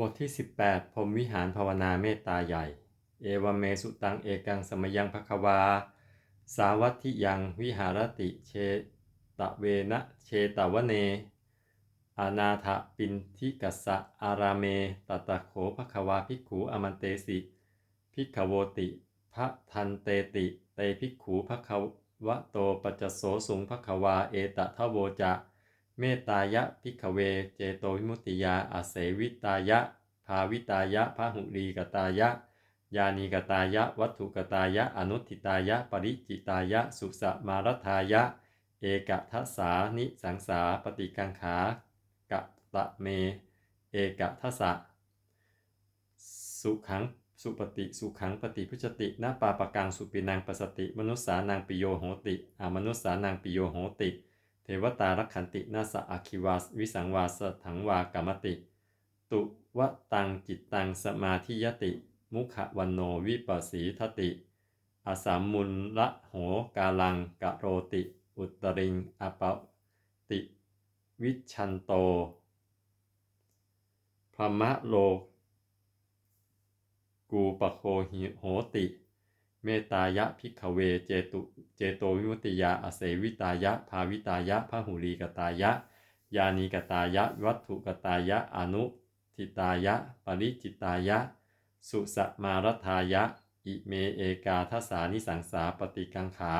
บทที่ 18พรหมวิหารภาวนาเมตตาใหญ่ เอวเมสุตังเอกังสมยังภควา สาวัตถิยังวิหารติเชตะเวนะเชตวเน อานาถปินทิกัสสะอารามเมตตะโขภควาภิกขูอมันเตสิภิกขโวติพระทันเตติ เตภิกขูภควะโตปัจจโสสุงภควาเอตทะโวจะ เมตตายะพิกเว เจโตวิมุตติยาอาเสวิตายะ ภาวิตายะพหุรีกตายะ ยานีกตายะ วัตถุกตายะ อนุทิตายะ ปริจิตายะ สุสมารทายะ เอกทัสสานิสังสาปฏิกังขากะตะเม เอกทัสสะ สุขังสุปฏิสุขังปฏิพุชตินาปาปะกังสุปินังปสติ มนุสสานังปิโยโหติอามนุสสานังปิโยโหติ เทวตารักขันตินาสะอาคิวาสวิสังวาสถังวากรรมติ ตุวตังจิตตังสมาธิยติ มุขวันโนวิปัสสีทติอาสามมุลละโหกาลังกะโรติ อุตริงอปะติ วิชันโตพรหมะโลกูปะโคหิโหติ เมตายะพิกเวเจตุเจโตวิมุติยาอเสวิตายะ ภาวิตายะพหุรีกตายะ ยานีกตายะ วัตถุกตายะ อนุทิตายะ ปริจิตายะ สุสมารทายะ อิเมเอกาทัสานิสังสาปฏิกังขา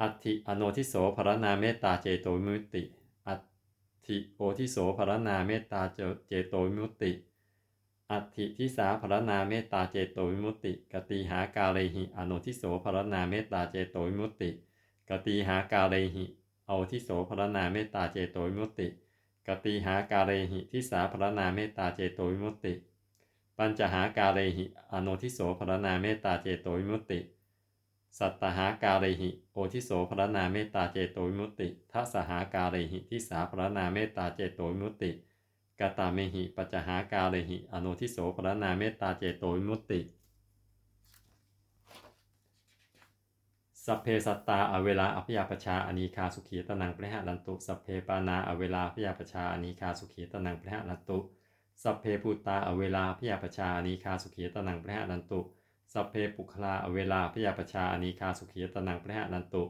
อัติอโนทิโสภรนาเมตตาเจโตวิมุติ อัติโอทิโสภรนาเมตตาเจโตวิมุติ อัตถิทิสาภรนาเมตตาเจโตวิมุตติ กติหากาเลหิอโนทิโสภรนาเมตตาเจโตวิมุตติ กติหากาเลหิโอทิโสภรนาเมตตาเจโตวิมุตติ กติหากาเลหิทิสาภรนาเมตตาเจโตวิมุตติ ปัญจหากาเลหิอโนทิโสภรนาเมตตาเจโตวิมุตติ สัตตหากาเลหิโอทิโสภรนาเมตตาเจโตวิมุตติทัสหากาเลหิทิสาภรนาเมตตาเจโตวิมุตติ กาตาเมหิปัจจหากาเลหิอโนทิโสภรนาเมตตาเจโตวิมุตติ สัพเพสัตตาอเวลาอภิยาปชาอนีคาสุขีตนังปริหะรันตุ สัพเพปานาอเวลาอภิยาปชาอนีคาสุขีตนังปริหะรันตุ สัพเพภูตาอเวลาอภิยาปชาอนีคาสุขีตนังปริหะรันตุสัพเพปุคลาอเวลาอภิยาปชาอนีคาสุขีตนังปริหะรันตุ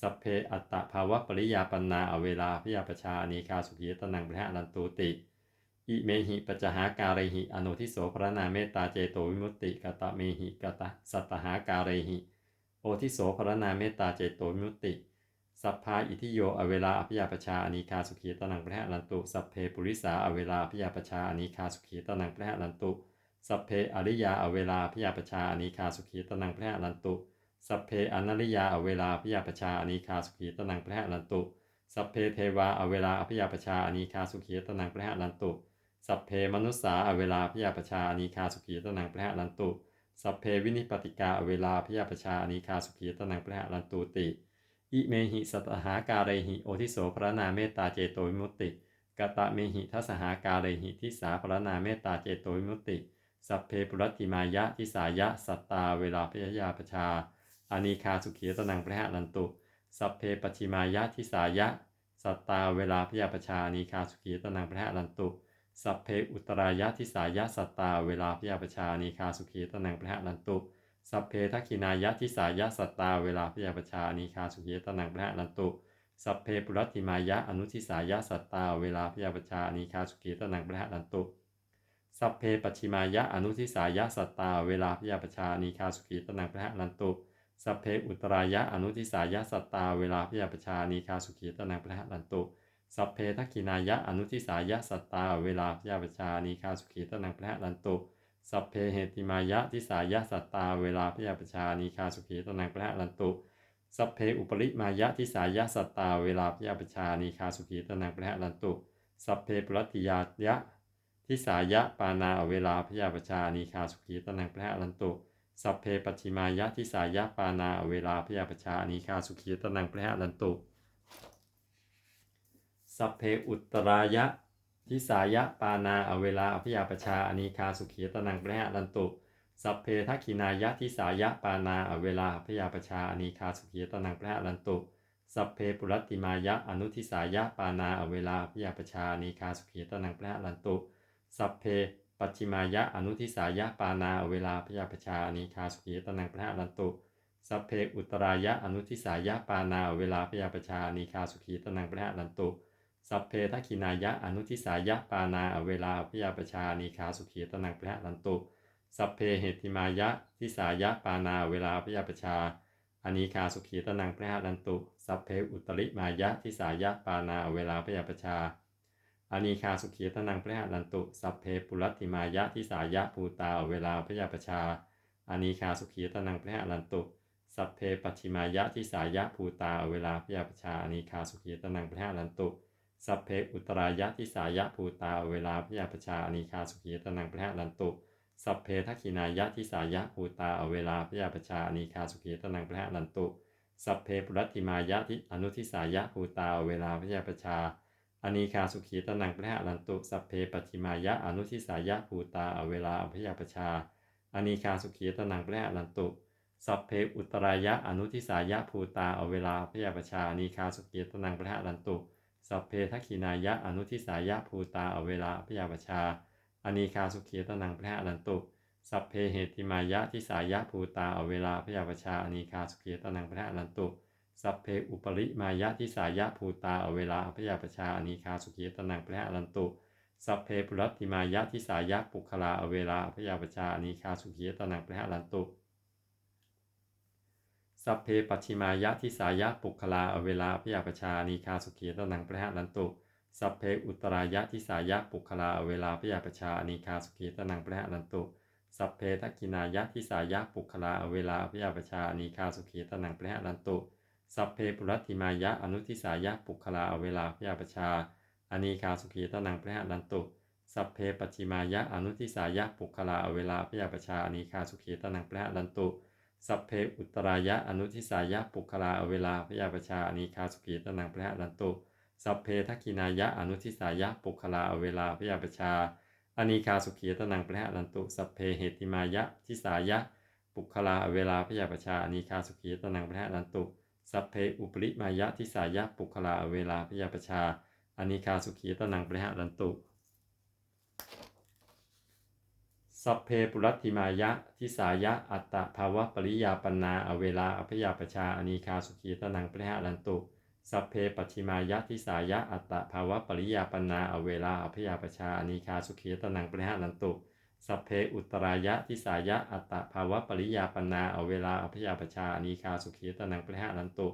สัพเพอัตตภาวะปริยาปันนาอเวลาอภิยาปชาอนีคาสุขีตนังปริหะรันตุติ อิเมหิปัจจหาการหิ อนุทิโสพระนาเมตตาเจโตวิมุตติกตะเมหิกตะสัตหาการหิ โอทิโสพระนาเมตตาเจโตวิมุตติ สัพพาอิทิโยอเวลาอภิยาปชาอนีคาสุขีตนังพระหลันตุสัพเพปุริสาอเวลาอภิยาปชาอนีคาสุขีตนังพระหลันตุสัพเพอริยาอเวลาอภิยาปชาอนีคาสุขีตนังพระหลันตุ สัพเพอนัริยาอเวลาอภิยาปชาอนีคาสุขีตนังพระหลันตุ สัพเพเทวาอเวลาอภิยาปชาอนีคาสุขีตนังพระหลันตุ สัพเพมนุสสาอเวลาพยาปชาอนีคาสุขีตนังพระหลันตุ สัพเพวินิปติกาอเวลาพยาปชาอนีคาสุขีตนังพระหลันตุติ อิเมหิสัตหาการเรหิโอทิโสพระนาเมตตาเจโตวิมุตติกตะเมหิทัสหาการเรหิทิสาพระนาเมตตาเจโตวิมุตติ สัพเพปุรติมายะทิสายะสัตตาเวลาพยาปชาอนีคาสุขีตนังพระหลันตุ สัพเพปชิมายะทิสายะ สัตตาเวลาพยาปชาอนีคาสุขีตนังพระหลันตุ สัพเพอุตรายะทิสายะสัตตา เวลาพยาประชานีคาสุขีตนังพระลันตุสัพเพทักขินายะทิสายะสัตตา เวลาพยาประชานีคาสุขีตนังพระลันตุสัพเพปุรติมายะอนุทิสายะสัตตา เวลาพยาประชานีคาสุขีตนังพระลันตุสัพเพปัชิมายะอนุทิสายะสัตตา เวลาพยาประชานีคาสุขีตนังพระลันตุสัพเพอุตรายะอนุทิสายะสัตตา เวลาพยาประชานีคาสุขีตนังพระลันตุ สัพเพทักขินายะอนุทิสายะสัตตา เวลาพยาปชานีคาสุขีตนังพระลันตุสัพเพเหติมายะทิสายะสัตตา เวลาพยาปชานีคาสุขีตนังพระลันตุสัพเพอุปริมายะทิสายะสัตตา เวลาพยาปชานีคาสุขีตนังพระลันตุสัพเพปรัติยายะทิสายะปานาเวลาพยาปชานีคาสุขีตนังพระลันตุสัพเพปัชิมายะทิสายะปานาเวลาพยาปชานีคาสุขีตนังพระลันตุ สัพเพอุตรายะทิสายะปานาอเวลาอภิยาปชาอนีคาสุขีตนังพระลันตุสัพเพทักขินายะทิสายะปานาอเวลาอภิยาปชาอนีคาสุขีตนังพระลันตุสัพเพปุรติมายะอนุทิสายะปานาอเวลาอภิยาปชาอนีคาสุขีตนังพระลันตุสัพเพปัจฉิมายะอนุทิสายะปานาอเวลาพยาปชาอนีคาสุขีตนังพระลันตุสัพเพอุตรายะอนุทิสายะปานาอเวลาพยาปชาอนีคาสุขีตนังพระลันตุ สัพเพทักขินายะอนุทิสายะปานาอเวลาพยาประชานีคาสุขีตนังพระลันตุ สัพเพเหติมายะทิสายะปานาเวลาพยาประชาอนีคาสุขีตนังพระลันตุ สัพเพอุตริมายะทิสายะปานาเวลาพยาปชาอานีคาสุขีตนังพระลันตุ สัพเพปุรัติมายะทิสายะภูตาเวลาพยาปชาอานีคาสุขีตนังพระลันตุสัพเพปัจฉิมายะทิสายะภูตาเวลาพยาปชาอานีคาสุขีตนังพระลันตุ สัพเพอุตรายะทิสายะภูตาเวลาพยาปชาอนีคาสุขีตนังพระลันตุสัพเพทักขินายะทิสายะภูตาเวลาพยาปชาอนีคาสุขีตนังพระลันตุสัพเพปุรัติมายะทิอนุทิสายะภูตาเวลาพยาปชาอนีคาสุขีตนังพระลันตุสัพเพปัจฉิมายะอนุทิสายะภูตาเวลาพยาปชาอนีคาสุขีตนังพระลันตุสัพเพอุตรายะอนุทิสายะภูตาเวลาพยาปชาอนีคาสุขีตนังพระลันตุ สัพเพทักขินายะอนุทิสายะภูตาอเวลาพยาปชาอนีคาสุขีตนังพระลันตุ สัพเพเหติมายะทิสายะภูตาอเวลาพยาปชาอนีคาสุขีตนังพระลันตุ สัพเพอุปริมายะทิสายะภูตาอเวลาพยาปชาอนีคาสุขีตนังพระลันตุ สัพเพปุรัติมายะทิสายะปุคลาเวลาพยาปชาอนีคาสุขีตนังพระลันตุ สัพเพปัจฉิมายะทิสายะปุคลาอเวลาพยาปชาอนีคาสุขีตนังพระหลันตุสัพเพอุตรายะทิสายะปุคลาอเวลาพยาปชาอนีคาสุขีตนังพระหลันตุสัพเพทักกินายะทิสายะปุคลาอเวลาพยาปชาอนีคาสุขีตนังพระหลันตุสัพเพปุรัติมายะอนุทิสายะปุคลาอเวลาพยาปชาอนีคาสุขีตนังพระหลันตุสัพเพปัจฉิมายะอนุทิสายะปุคลาอเวลาพยาปชาอนีคาสุขีตนังพระหลันตุ สัพเพอุตรายะอนุทิสายะปุคลาอเวลาพยาปชาอนีคาสุขีตนังพระลันตุสัพเพทักขินายะอนุทิสายะปุคลาอเวลาพยาปชาอนีคาสุขีตนังพระลันตุสัพเพเหติมายะทิสายะปุคลาอเวลาพยาปชาอนีคาสุขีตนังพระลันตุสัพเพอุปริมายะทิสายะปุคลาอเวลาพยาปชาอนีคาสุขีตนังพระลันตุ สัพเพปุรัติมายะ ทิสายะ อัตตภาวะปริยาปนาอเวลาอภยาปชาอนีคาสุขีตนังพระลันตุสัพเพปัจฉิมายะทิสายะอัตตภาวะปริยาปนาอเวลาอภยาปชาอนีคาสุขีตนังพระลันตุสัพเพอุตรายะทิสายะอัตตภาวะปริยาปนาอเวลาอภยาปชาอนีคาสุขีตนังพระลันตุ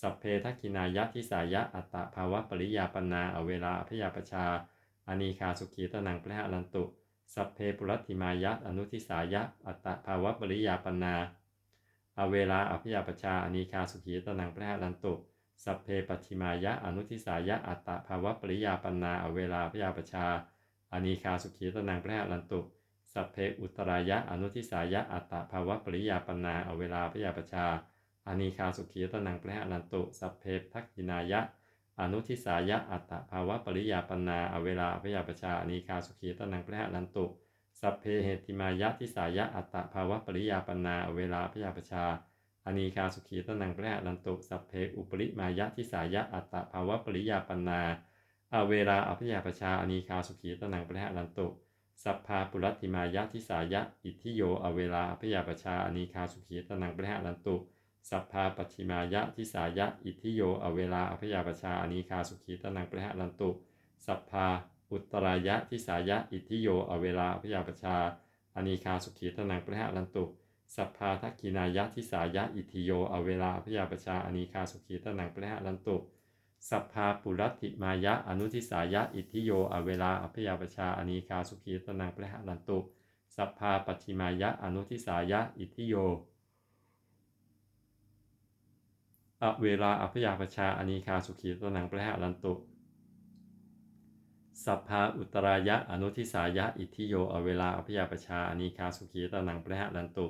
สัพเพทักขินายะทิสายะอัตตภาวะปริยาปนาอเวลาอภยาปชาอนีคาสุขีตนังพระลันตุ สัพเพปุรัติมายะ อนุทิสายะ อัตตภาวะปริยาปนา อเวลาอภิยาปชาอนีคาสุขีตนังพระลันตุ สัพเพปัจฉิมายะ อนุทิสายะ อัตตภาวะปริยาปนา อเวลาอภิยาปชาอนีคาสุขีตนังพระลันตุ สัพเพอุตรายะ อนุทิสายะ อัตตภาวะปริยาปนา อเวลาอภิยาปชาอนีคาสุขีตนังพระลันตุ สัพเพทักขินายะ อนุทิสายะอัตตภาวะปริยาปนาอเวลาพยาปชาอนีคาสุขีตนังพระลันตุสัพเพเหติมายะทิสายะอัตตภาวะปริยาปนาอเวลาพยาปชาอนีคาสุขีตนังพระลันตุสัพเพอุปริมายะทิสายะอัตตภาวะปริยาปนาอเวลาอภิยาปชาอนีคาสุขีตนังพระลันตุสัพพาปุรัติมายะทิสายะอิทธิโยอเวลาอภิยาปชาอนีคาสุขีตนังพระลันตุ สัพพาปชิมายะทิสายะ อิทธิโยอเวลาอภยาปชาอนีคาสุขีตนังปะหะลันตุ สัพพาอุตรายะทิสายะ อิทธิโยอเวลาอภยาปชาอนีคาสุขีตนังปะหะลันตุสัพพาทักกินายะทิสายะ อิทธิโยอเวลาอภยาปชาอนีคาสุขีตนังปะหะลันตุสัพพาปุรัตติมายะอนุทิสายะ อิทธิโยอเวลาอภยาปชาอนีคาสุขีตนังปะหะลันตุสัพพาปชิมายะอนุทิสายะ อิทธิโย อเวลาอภยาปชาอนีคาสุขีตนังพระหะลันตุสัพพาอุตรายะอนุทิสายะอิทิโยอเวลาอภยาปชาอนีคาสุขีตนังพระหะลันตุ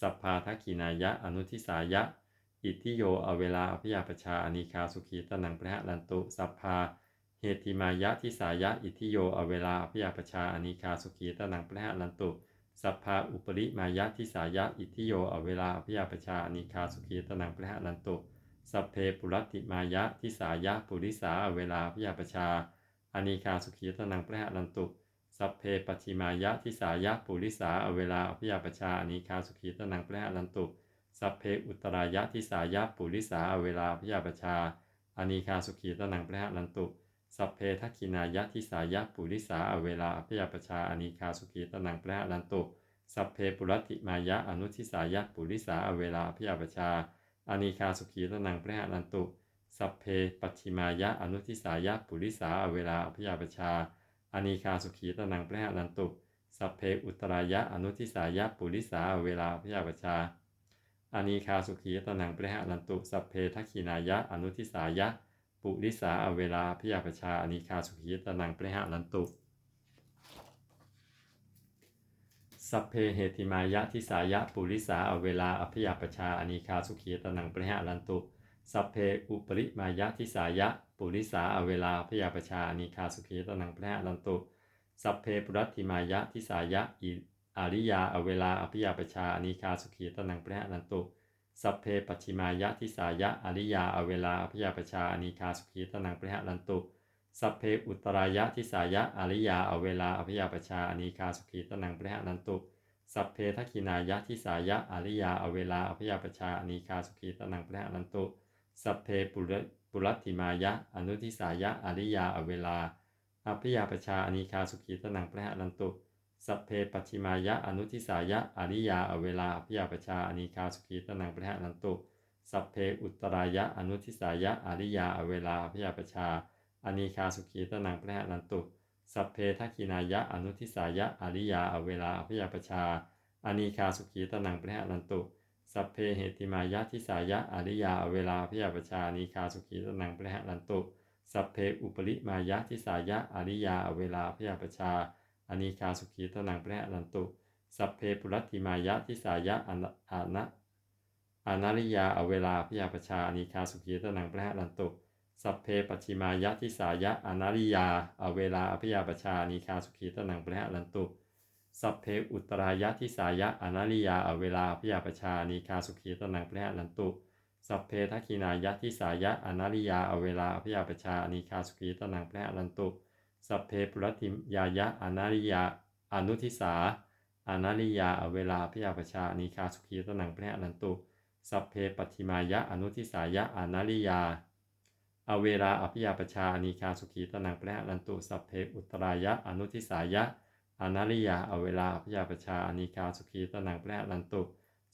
สัพพาทักขินายะอนุทิสายะอิทิโยอเวลาอภยาปชาอนีคาสุขีตนังพระหะลันตุสัพพาเหติมายะทิสายะอิทิโยอเวลาอภยาปชาอนีคาสุขีตนังพระหะลันตุสัพพาอุปริมายะทิสายะอิทิโยอเวลาอภยาปชาอนีคาสุขีตนังพระหะลันตุ สัพเพปุรัติมายะทิสายะปุริสาเวลาพยาปชาอนีคาสุขีตนังพระหะลันตุ สัพเพปัิมายะทิสายะปุริสาอเวลาอภิยาปชาอนีคาสุขีตนังพระหลันตุ สัพเพอุตรายะทิสายะปุริสาอเวลาอภิยาปชาอนีคาสุขีตนังพระหลันตุ สัพเพทักขินายะทิสายะปุริสาอเวลาอภิยาปชาอนีคาสุขีตนังพระหลันตุ สัพเพปุรัติมายะอนุทิสายะปุริสาอเวลาอภิยาปชา อนีคาสุขีตนังพระหลันตุ สัพเพปัจฉิมายะอนุทิสายะปุริสาเวลาอภิยาปชาอานีคาสุขีตนังพระหลันตุสัพเพอุตรายะอนุทิสายะปุริสาเวลาอภิยาปชาอานีคาสุขีตนังพระหลันตุสัพเพทักขินายะอนุทิสายะปุริสาเวลาอภิยาปชาอานีคาสุขีตนังพระหลันตุ สัพเพเหติมายะทิสายะปุริสาอเวลาอภิยาปชาอนีคาสุขีตนังพระหลันตุ สัพเพอุปริมายะทิสายะปุริสาอเวลาพยาปชาอนิคาสุขีตนังพระลันตุ สัพเพปุรัติมายะทิสายะอิอาริยาอเวลาอภิยาปชาอนิคาสุขีตนังพระลันตุ สัพเพปัจฉิมายะทิสายะอาริยาอเวลาอภิยาปชาอนิคาสุขีตนังพระลันตุ สัพเพอุตรายะทิสายะอริยาอเวลาอภิยาปชาอนิคาสุขีตนังพระลันตุ สัพเพทักขินายะทิสายะอริยาอเวลาอภิยาปชาอนิคาสุขีตนังพระลันตุ สัพเพปุรปุรัติมายะอนุทิสายะอริยาอเวลาอภิยาปชาอนิคาสุขีตนังพระลันตุ สัพเพปัจฉิมายะอนุทิสายะอริยาอเวลาอภิยาปชาอนิคาสุขีตนังพระลันตุ สัพเพอุตรายะอนุทิสายะอริยาอเวลาอภิยาปชา อนิคาสุขีตนังพระลันตุ สัพเพทักขินายะอนุทิสายะอริยาอเวลาอภยาปชาอนิคาสุขีตนังพระลันตุสัพเพเหติมายะทิสายะอริยาอเวลาพยาปชานีคาสุขีตนังพระหลันตุสัพเพอุปริมายะทิสายะอริยาอเวลาพยาปชาอนีคาสุขีตนังพระหลันตุสัพเพปุรัติมายะทิสายะอนะอนาริยาอเวลาพยาปชาอนีคาสุขีตนังพระหลันตุ สัพเพปัจฉิมายะทิสายะอนาริยาเวลาพิยาปชานีคาสุขีตนังพระหะลันตุ สัพเพอุตรายะทิสายะอนาริยา อเวลาพยาปชานีคาสุขีตนังพระลันตุ สัพเพทักินายะทิสายะอนาริยา อเวลาพยาปชานีคาสุขีตนังพระลันตุ สัพเพปุรติยายะอนาริยา อนุทิสาอนาริยา อเวลาพยาปชานีคาสุขีตนังพระลันตุ สัพเพปัจฉิมายะอนุทิสายะอนาริยา อเวลาอภิยาปชานีคาสุขีตนังพระลันตุสัพเพอุตรายะอนุทิสายะอนาริยาอเวลาพยาปชาอนิคาสุขีตนังแปรลันตุ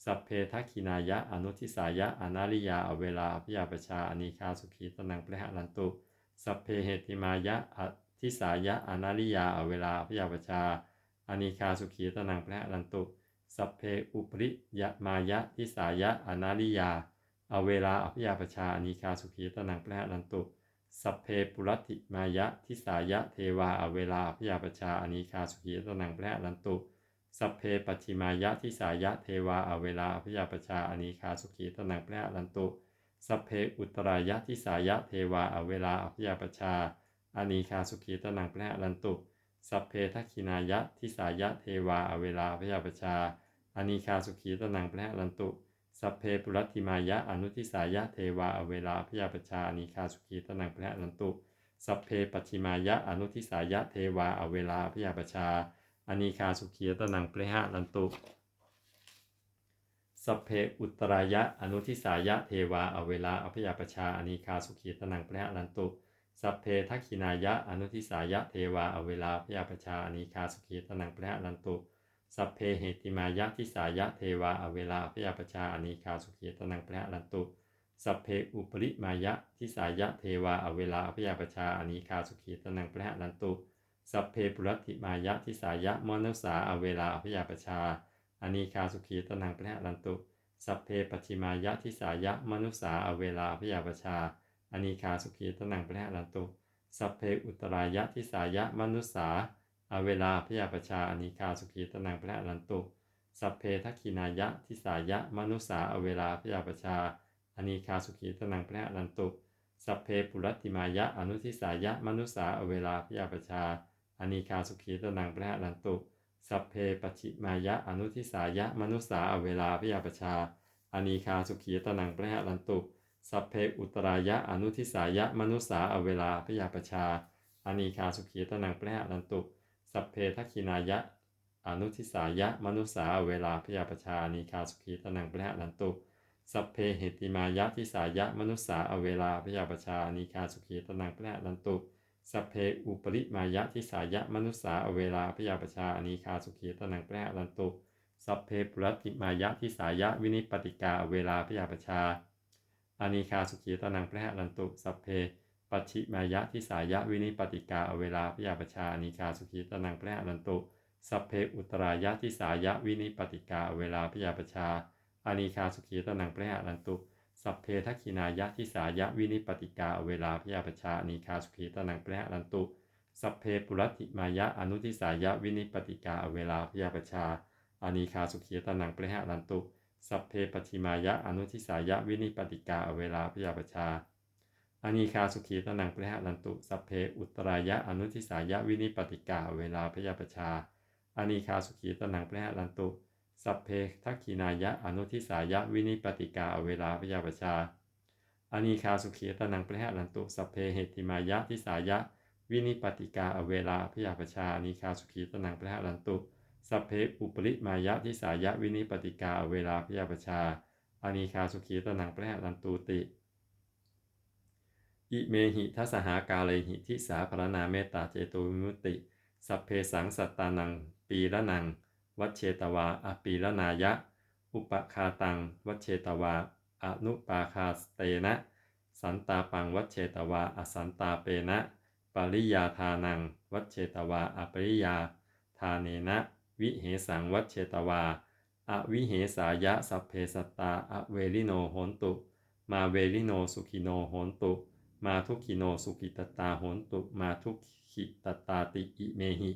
สัพเพทักขินายะอนุทิสายะอนาริยาอเวลาพยาปชาอนิคาสุขีตนังแปรลันตุสัพเพเหติมายะอทิสายะอนาริยาอเวลาพยาปชาอนิคาสุขีตนังแปรลันตุสัพเพอุปริยมายะทิสายะอนาริยา อเวลาอภิยาประชาอนิคาสุขีตนังแปรลันตุ สัพเพปุรัติมายะทิสายะเทวาอเวลาอพยาประชาอนิคาสุขีตนังแพระลันตุ สัพเพปัจฉิมายะทิสายะเทวาอเวลาอพยาประชาอนิคาสุขีตนังแพระลันตุ สัพเพอุตรายะทิสายะเทวาอเวลาอพยาประชาอนิคาสุขีตนังแพระลันตุสัพเพทักขินายะทิสายะเทวาอเวลาพยาปชาอนิคาสุขีตนังแพระลันตุ สัพเพปุรัติมายะอนุทิสายะเทวาอเวลาพยาปชาอนิคาสุขีตนังพระลันตุ สัพเพปัจฉิมายะอนุทิสายะเทวาอเวลาพยาปชาอนิคาสุขีตนังพระลันตุ สัพเพอุตรายะอนุทิสายะเทวาอเวลาอพยาปชาอนิคาสุขีตนังพระลันตุสัพเพทักขินายะอนุทิสายะเทวาอเวลาพยาปชาอนิคาสุขีตนังพระลันตุ สัพเพเหติมายะทิสายะเทวาอเวลาพยาปชาอนิคาสุขีตนังพระลันตุ สัพเพอุปริมายะทิสายะเทวาอเวลาพยาปชาอนิคาสุขีตนังพระลันตุ สัพเพปุรัติมายะทิสายะมนุสาอเวลาพยาปชาอนิคาสุขีตนังพระลันตุสัพเพปัจิมายะทิสายะมนุสาอเวลาพยาปชาอนิคาสุขีตนังพระลันตุ สัพเพอุตรายะทิสายะมนุสา อเวลาพยาปชาอนิคาสุขีตนังพระลันตุ สัพเพทักขินายะทิสายะมนุสาอเวลาพยาปชาอนิคาสุขีตนังพระลันตุสัพเพปุรัติมายะอนุทิสายะมนุสาอเวลาพยาปชาอนิคาสุขีตนังพระลันตุสัพเพปัจฉิมายะอนุทิสายะมนุสาอเวลาพยาปชาอนิคาสุขีตนังพระลันตุสัพเพอุตรายะอนุทิสายะมนุสาอเวลาพยาปชาอนิคาสุขีตนังพระลันตุ สัพเพทักขินายะ อนุทิสายะ มนุสาเวลาพยาประชานีคาสุขีตนังปะหะนันตุ สัพเพเหติมายะทิสายะ มนุสาอเวลาพยาประชานีคาสุขีตนังปะหะนันตุสัพเพอุปริมายะทิสายะมนุสาอเวลาพยาปชานีคาสุขีตนังปะหะนันตุสัพเพปุรติมายะทิสายะวินิปติกาเวลาพยาปชาอานีคาสุขีตนังปะหะนันตุสัพเพ ปัจฉิมายะทิสายะวินิปติกาอเวลาพยาปชานิกาสุขีตนังพระอนันตุสัพเพอุตรายะทิสายะวินิปติกาอเวลาพยาปชาอานิคาสุขีตนังพระอนันตุสัพเพทักขินายะทิสายะวินิปติกาอเวลาพยาปชาอานิคาสุขีตนังพระอนันตุสัพเพปุรติมายะอนุทิสายะวินิปติกาอเวลาพยาปชาอานิคาสุขีตนังพระอนันตุสัพเพปฏิมายะอนุทิสายะวินิปติกาอเวลาพยาปชา อานีคาสุขีตนังปริหะนันตุสัพเพอุตรายะอนุทิสายะวินิปติกาเวลาพยาปชาอานีคาสุขีตนังปริหะนันตุสัพเพทักขินายะอนุทิสายะวินิปติกาเวลาพยาปชาอานีคาสุขีตนังปริหะนันตุสัพเพเหติมายะทิสายะวินิปติกาเวลาพยาปชาอานีคาสุขีตนังปริหะนันตุสัพเพอุปริมายะทิสายะวินิปติกาเวลาพยาปชาอานีคาสุขีตนังปริหะนันตุติ อิเมหิทัสหากาเลหิทิสาพรณาเมตตาเจโตวิมุตติ สัพเพสังสัตตานัง ปีละนัง วัชเชตวาอปีละนายะ อุปคาตัง วัชเชตวาอนุปาคาสเตนะ สันตาปังวัชเชตวาอสันตาเปนะปริยาทานัง วัชเชตวาอปริยา ทาเนนะ วิเหสังวัชเชตวาอวิเหสายะสัพเพสัตตาอเวลิโนโหนตุ มาเวลิโนสุขิโนโหนตุ มาทุกขิโนสุขิตตาโหนตุมาทุกขิตตาติอิเมหิ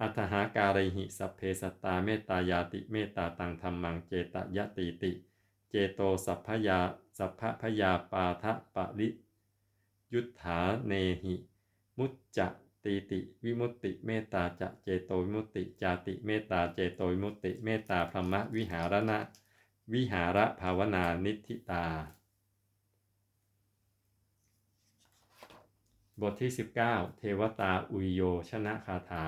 อัตหาการหิสัพเพสัตตาเมตตายาติเมตตาตังธรรมังเจตยติติ เจโตสัพพยาสัพพพยาปาทะปริยุทธาเนหิ มุจจะตีติวิมุตติเมตตาจะเจโตวิมุตติจาติเมตตาเจโตวิมุตติเมตตาพรหมวิหารณะ วิหารภาวนานิธิตา บทที่ 19 เทวตาอุยโยชนะคาถา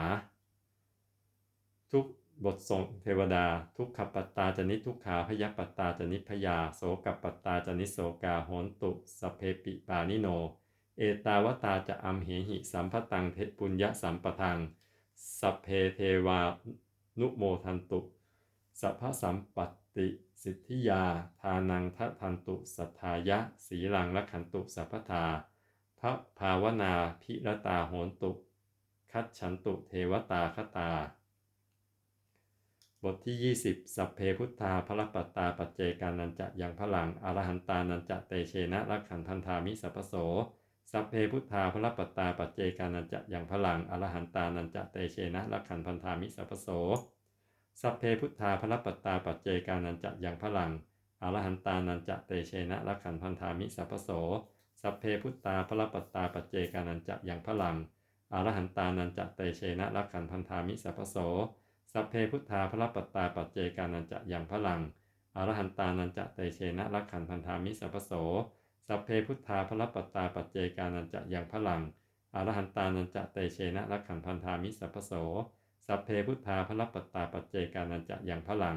ทุกบททรงเทวดา ทุกขปัตตาจนิทุกขาพยปัตตาจนิพยาโสกปัตตาจนิโสกาโหนตุสเพปิปานิโน เอตาวตาจะอัมเหหิสัมพตังเทปุญญสัมปทังสัพเพเทวานุโมทันตุสัพพสัมปัตติสิทธิยา ทานังทะทันตุสัทธายะ สีลังละขันตุสัพพทา พระภาวนาพิรตาโหนตุ คัดฉันตุเทวตาคตา บทที่ 20 สัพเพพุทธาพระปัตตาปัจเจกานันจะยังพลังอรหันตานันจะเตเชนะรักขันพันธามิสัพพโส สัพเพพุทธาพระปัตตาปัจเจกานันจะยังพลังอรหันตานันจะเตเชนะรักขันพันธามิสัพพโส สัพเพพุทธาพระปัตตาปัจเจกานันจะยังพลังอรหันตานันจะเตเชนะรักขันพันธามิสัพพโส สัพเพพุทธาพระปัตตาปัจเจกานันจะยังพลังอรหันตานันจะเตเชนะรักขันพันธามิสัพพโสสัพเพพุทธาพระปัตตาปัจเจกานันจะยังพลังอรหันตานันจะเตเชนะรักขันพันธามิสัพพโสสัพเพพุทธาพระปัตตาปัจเจกานันจะยังพลังอรหันตานันจะเตเชนะรักขันพันธามิสัพพโส สัพเพพุทธาพระปัตตาปัจเจกานันจะยังพลัง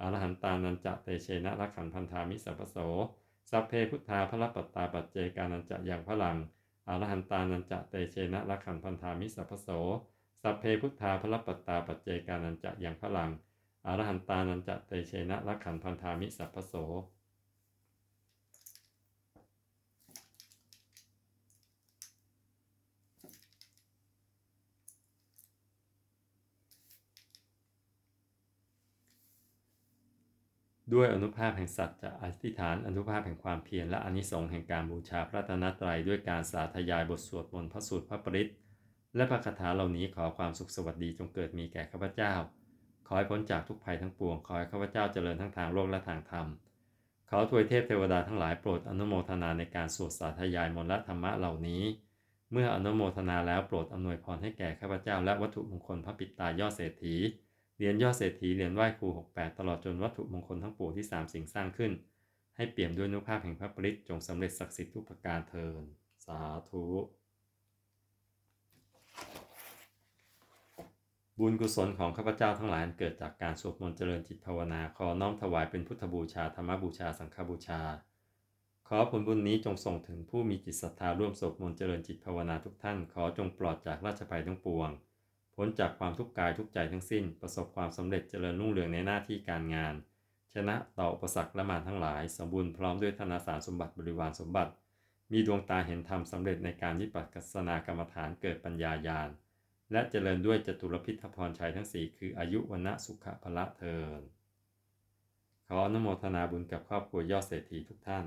อรหันตานันจะเตเชนะรักขันพันธามิสัพโส สัพเพพุทธาพระปัตตาปัจเจกานันจะอย่างพลังอรหันตานันจะเตเชนะรักขันพันธามิสัพพโส สัพเพพุทธาพระปัตตาปัจเจกานันจะอย่างพลังอรหันตานันจะเตเชนะรักขันพันธามิสัพโส ด้วยอนุภาพแห่งสัตว์จะอธิษฐานอนุภาพแห่งความเพียรและอนิสงส์แห่งการบูชาพระตนตรัยด้วยการสาธยายบทสวดมนต์พระสูตรพระปริตและพระคาถาเหล่านี้ขอความสุขสวัสดีจงเกิดมีแก่ข้าพเจ้า ขอให้พ้นจากทุกภัยทั้งปวง ขอให้ข้าพเจ้าเจริญทั้งทางโลกและทางธรรม ขอทวยเทพเทวดาทั้งหลายโปรดอนุโมทนาในการสวดสาธยายมนต์และธรรมะเหล่านี้ เมื่ออนุโมทนาแล้วโปรดอำนวยพรให้แก่ข้าพเจ้าและวัตถุมงคลพระปิตายอดเศรษฐี เหรียญยอดเศรษฐีเหรียญไหว้ครู 68 ตลอดจนวัตถุมงคลทั้งปวงที่3สิ่งสร้างขึ้น ให้เปี่ยมด้วยนุภาพแห่งพระปริตจงสำเร็จศักดิ์สิทธิ์ทุกประการเทินสาธุ บุญกุศลของข้าพเจ้าทั้งหลายเกิดจากการสวดมนต์เจริญจิตภาวนาขอน้อมถวายเป็นพุทธบูชาธรรมบูชาสังฆบูชา ขอผลบุญนี้จงส่งถึงผู้มีจิตศรัทธาร่วมสวดมนต์เจริญจิตภาวนาทุกท่าน ขอจงปลอดจากราชภัยทั้งปวง พ้นจากความทุกข์กายทุกใจทั้งสิ้น ประสบความสำเร็จเจริญรุ่งเรืองในหน้าที่การงาน ชนะต่ออุปสรรคและมารทั้งหลาย สมบูรณ์พร้อมด้วยธนาสารสมบัติบริวารสมบัติ มีดวงตาเห็นธรรมสำเร็จในการวิปัสสนากรรมฐานเกิดปัญญาญาณ และเจริญด้วยจตุรพิธพรชัยทั้งสี่คืออายุวันนะสุขะพละเทินขออนุโมทนาบุญกับครอบครัวยอดเศรษฐีทุกท่าน